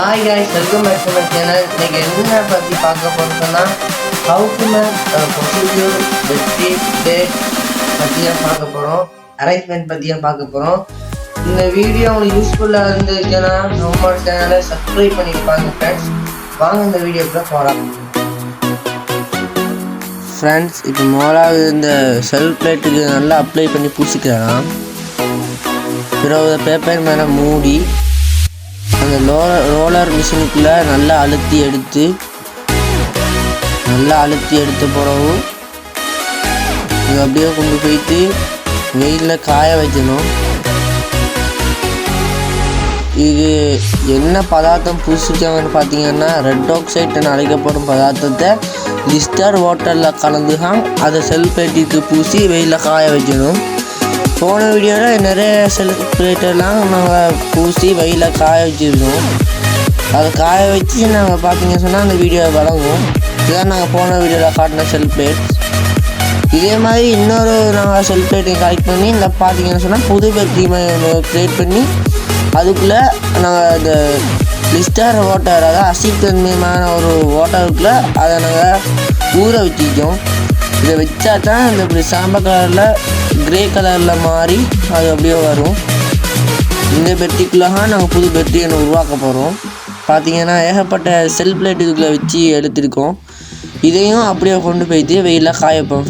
guys welcome back to my channel இன்னைக்கு என்ன பற்றி பார்க்க போகிறோம்னா ஹவு டு மேக் ப்ரொசீஜர் வெற்றி டேட் பற்றி தான் பார்க்க போகிறோம் அரேஞ்ச்மெண்ட் பற்றி தான் பார்க்க போகிறோம் இந்த வீடியோ உங்களுக்கு யூஸ்ஃபுல்லாக இருந்துச்சுன்னா நம்ம சேனலை சப்ஸ்கிரைப் பண்ணியிருப்பாங்க ஃப்ரெண்ட்ஸ் வாங்க இந்த வீடியோக்குள்ள போகலாம் ஃப்ரெண்ட்ஸ் இப்போ முதலாவது இந்த செல் பிளேட்டுக்கு நல்லா அப்ளை பண்ணி பூசிக்கலாம். பிறகு பேப்பர் மேலே மூடி அந்த லோலர் ரோலர் மிஷினுக்குள்ளே நல்லா அழுத்தி எடுத்து நல்லா அழுத்தி எடுத்த பிறகு இது அப்படியே கொண்டு போயிட்டு வெயிலில் காய வைக்கணும். இது என்ன பதார்த்தம் பூசிக்காங்கன்னு பார்த்தீங்கன்னா ரெட் ஆக்சைடுன்னு அழைக்கப்படும் பதார்த்தத்தை லிஸ்டர் வாட்டரில் கலந்து தான் அதை செல் பேட்டிக்கு பூசி வெயிலில் காய வைக்கணும். போன வீடியோவில் நிறைய செலிப்ரேட்டர்லாம் நாங்கள் பூசி வயலில் காய வச்சுருந்தோம். அதை காய வச்சு நாங்கள் பார்த்தீங்க சொன்னால் அந்த வீடியோவை வழங்குவோம். இதுதான் நாங்கள் போன வீடியோவில் காட்டின செலிப்ரேட் இதே மாதிரி இன்னொரு நாங்கள் செல் கலெக்ட் பண்ணி இந்த பார்த்தீங்கன்னு சொன்னால் புது பேட்டரி க்ரியேட் பண்ணி அதுக்குள்ளே நாங்கள் இந்த லிஸ்டர் வாட்டர் அதாவது அசித்தன்மையான ஒரு வாட்டருக்குள்ளே அதை நாங்கள் ஊற வச்சுக்கிட்டோம் இதை வச்சா தான் இந்த இப்படி சாம்பல் கலரில் க்ரே கலரில் மாறி அது அப்படியே வரும். இந்த பெட்டிக்குள்ளாக நாங்கள் புது பெட்டி ஒன்று உருவாக்க போகிறோம் பார்த்தீங்கன்னா ஏகப்பட்ட செல் பிளேட் இதுக்குள்ளே வச்சு எடுத்திருக்கோம். இதையும் அப்படியே கொண்டு போய்த்து வெயிலில் காய வைப்போம்